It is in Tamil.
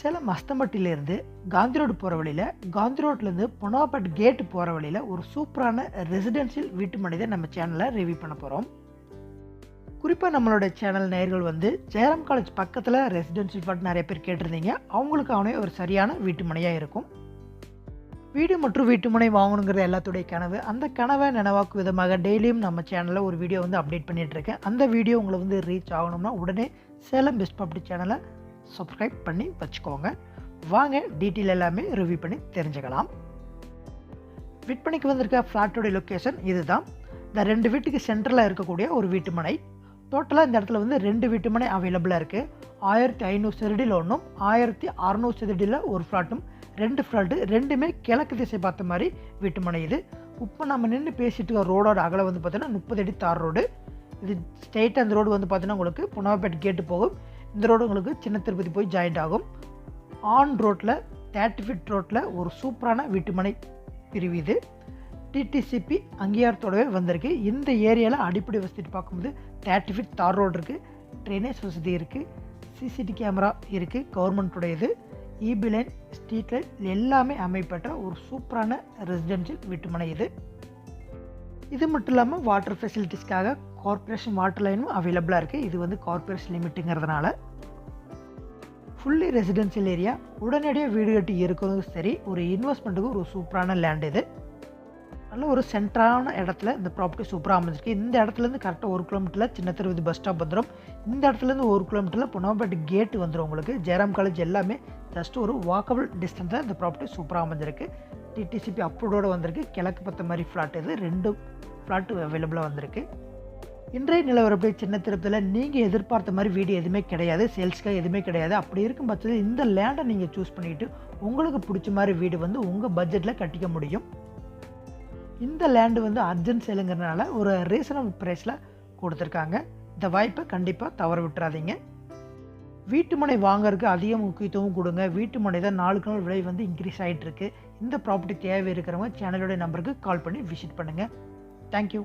சேலம் அஸ்தம்பட்டிலேருந்து காந்தி ரோடு போகிற வழியில் காந்தி ரோட்லேருந்து பொனாபட் கேட் போகிற வழியில் ஒரு சூப்பரான ரெசிடென்ஷியல் வீட்டு மனிதை நம்ம சேனலில் ரிவ்யூ பண்ண போகிறோம் குறிப்பாக நம்மளோட சேனல் நேயர்கள் வந்து ஜெயராம் காலேஜ் பக்கத்தில் ரெசிடென்ஷியல் ஃப்ளாட் நிறைய பேர் கேட்டிருந்தீங்க. அவங்களுக்கான ஒரு சரியான வீட்டு மனையாக இருக்கும். வீடு மற்றும் வீட்டுமனை வாங்கணுங்கிற எல்லாத்துடைய கனவு. அந்த கனவை நினைவாக்கும் விதமாக டெய்லியும் நம்ம சேனலில் ஒரு வீடியோ வந்து அப்டேட் பண்ணிகிட்ருக்கேன் அந்த வீடியோ உங்களை வந்து ரீச் ஆகணும்னா உடனே சேலம் பெஸ்ட் பப்ளிக் சேனலை சப்ஸ்கிரைப் பண்ணி வச்சுக்கோங்க. வாங்க டீட்டெயில் எல்லாமே ரிவ்யூ பண்ணி தெரிஞ்சுக்கலாம். விற்பனைக்கு வந்திருக்க ஃப்ளாட்டோடைய லொக்கேஷன் இதுதான். இந்த ரெண்டு வீட்டுக்கு சென்டரில் இருக்கக்கூடிய ஒரு வீட்டுமனை. டோட்டலாக இந்த இடத்துல வந்து ரெண்டு வீட்டுமனை அவைலபிளாக இருக்குது ஆயிரத்தி ஐநூறு செதடியில் ஒன்றும் ஆயிரத்தி அறநூறு செதடியில் ஒரு ஃப்ளாட்டும் ரெண்டு ஃப்ளாட்டு ரெண்டுமே கிழக்கு திசை பார்த்த மாதிரி வீட்டுமனை இது. இப்போ நம்ம நின்று பேசிட்டு இருக்க ரோடோட அகலம் வந்து பார்த்தீங்கன்னா முப்பது அடி தார் ரோடு. இது ஸ்ட்ரெயிட்டாக அந்த ரோடு வந்து பார்த்தீங்கன்னா உங்களுக்கு புனவாப்பேட் கேட்டு போகும். இந்த ரோடு உங்களுக்கு சின்ன திருப்பதி போய் ஜாயிண்ட் ஆகும். ஆன் ரோட்டில் தேர்ட்டி ஃபிட் ரோட்டில் ஒரு சூப்பரான வீட்டுமனை பிரிவு இது. டிடிசிபி அங்கீகாரத்தோடவே வந்திருக்கு. இந்த ஏரியாவில் அடிப்படை வசதி பார்க்கும்போது தேர்ட்டி ஃபிட் தார் ரோடு இருக்குது ட்ரைனேஜ் வசதி இருக்குது சிசிடி கேமரா இருக்குது கவர்மெண்ட்டுடையது இபி லைன் ஸ்ட்ரீட் லைட் எல்லாமே அமைப்பெற்ற ஒரு சூப்பரான ரெசிடென்ஷியல் வீட்டுமனை இது. இது மட்டும் இல்லாமல் வாட்டர் ஃபெசிலிட்டிஸ்க்காக கார்ப்பரேஷன் வாட்டர் லைனும் அவைலபிளாக இருக்குது இது வந்து கார்ப்பரேஷன் லிமிட்டுங்கிறதுனால. ஃபுல்லி ரெசிடென்சியல் ஏரியா உடனடியாக வீடு கட்டி இருக்கிறதும் சரி ஒரு இன்வெஸ்ட்மெண்ட்டுக்கு ஒரு சூப்பரான லேண்ட் இது. நல்ல ஒரு சென்டரான இடத்துல இந்த ப்ராப்பர்ட்டி சூப்பராக அமைஞ்சிருக்கு. இந்த இடத்துலேருந்து கரெக்டாக ஒரு கிலோமீட்டரில் சின்ன திருவதி பஸ் ஸ்டாப் வந்துடும் இந்த இடத்துலேருந்து ஒரு கிலோமீட்டரில் பொன்னாம்பேட்டு கேட்டு வந்துடும் உங்களுக்கு. ஜெயராம் காலேஜ் எல்லாமே ஜஸ்ட் ஒரு வாக்கபிள் டிஸ்டன்ஸில் இந்த ப்ராப்பர்ட்டி சூப்பராக அமைஞ்சிருக்கு. டிடிசிபி அப்ரூவோடு வந்திருக்கு. கிழக்கு பத்த மாதிரி ஃப்ளாட் இது. ரெண்டு ஃப்ளாட்டு அவைலபிளாக வந்திருக்கு. இன்றைய நிலவரப்படி சின்ன திருப்பத்தில் நீங்கள் எதிர்பார்த்த மாதிரி வீடு எதுவுமே கிடையாது சேல்ஸ்க்காக எதுவுமே கிடையாது. அப்படி இருக்கும் பட்சத்தில் இந்த லேண்டை நீங்கள் சூஸ் பண்ணிவிட்டு உங்களுக்கு பிடிச்ச மாதிரி வீடு வந்து உங்கள் பட்ஜெட்டில் கட்டிக்க முடியும். இந்த லேண்டு வந்து அர்ஜென்ட் சேலுங்கிறதுனால ஒரு ரீசனபிள் ப்ரைஸில் கொடுத்துருக்காங்க. இந்த வாய்ப்பை கண்டிப்பாக தவற விட்டுறாதீங்க. வீட்டு மனை வாங்கறதுக்கு அதிக முக்கியத்துவம் கொடுங்க. வீட்டு மனை தான் நாளுக்கு நாள் விலை வந்து இன்க்ரீஸ் ஆகிட்டு இருக்கு இந்த ப்ராப்பர்ட்டி தேவை இருக்கிறவங்க சேனலோடைய நம்பருக்கு கால் பண்ணி விசிட் பண்ணுங்கள் தேங்க்யூ